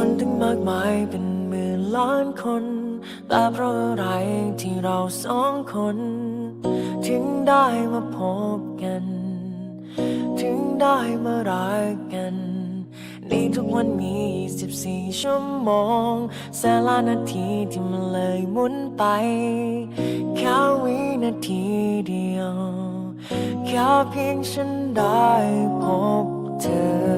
คนถึงมากมายเป็นหมื่นล้านคน แต่เพราะอะไรที่เราสองคน ถึงได้มาพบกัน ถึงได้มารักกันในทุกวันมี 24 ชั่วโมงแสนล้านนาทีที่มันเลยหมุนไปแค่วินาทีเดียวแค่เพียงฉันได้พบเธอ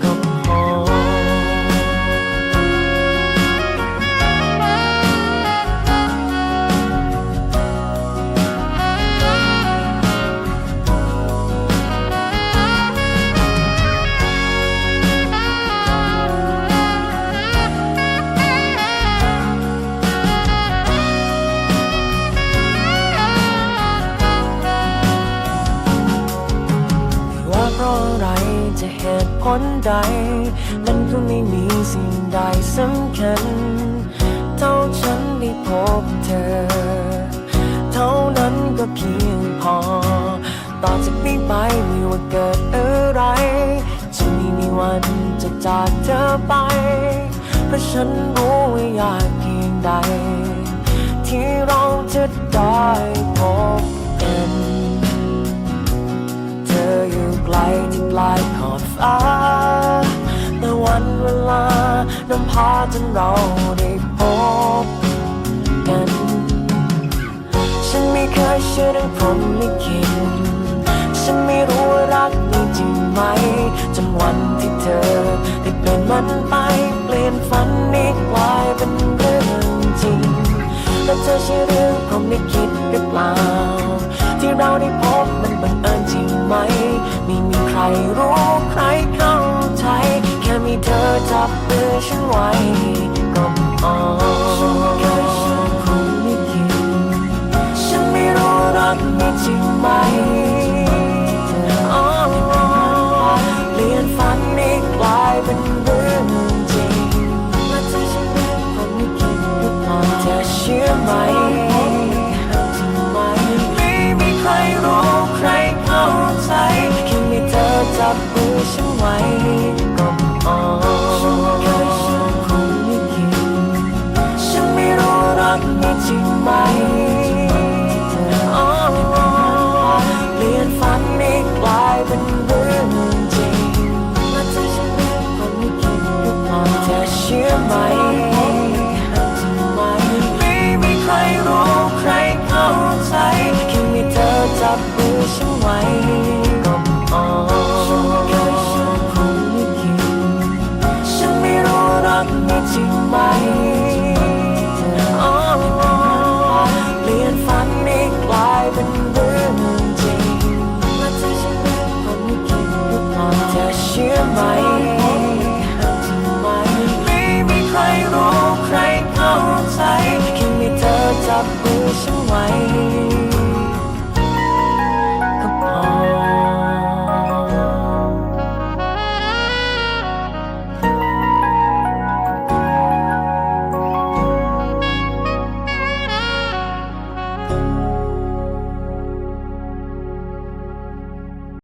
เหตุผลใด มันก็ไม่มีสิ่งใดสำคัญ เท่าฉันได้พบเธอ เท่านั้นก็เพียงพอ ต่อจากนี้ไปไม่ว่าเกิดอะไรจะไม่มีวันจะจากเธอไป เพราะฉันรู้ว่ายากเพียงใด ที่เราจะได้พบ พาจนเราได้พบกันฉันไม่เคยเชื่อเรื่องพรหมลิขิตฉันไม่รู้ว่ารักมีจริงไหมจนวันที่เธอได้เปลี่ยนมันไปเปลี่ยนฝันนี้กลายเป็นเรื่องจริงแล้วเธอใช่เรื่องพรหมลิขิตหรือเปล่า ที่เราได้พบมันบังเอิญจริงไหมไม่มีใครรู้ใคร จับมือฉันไว้ก็พอฉันเคยชื่อพรหมลิขิตฉันไม่รู้รักมีจริงไหมอ๋อเปลี่ยนฝันนี้กลายเป็นเรื่องจริงและเธอฉันเป็นคนไม่คิดหรือเปล่าเธอเชื่อไหมไม่มีใครรู้ใครเข้าใจแค่มีเธอจับมือฉันไว้ก็พอ รู้ใค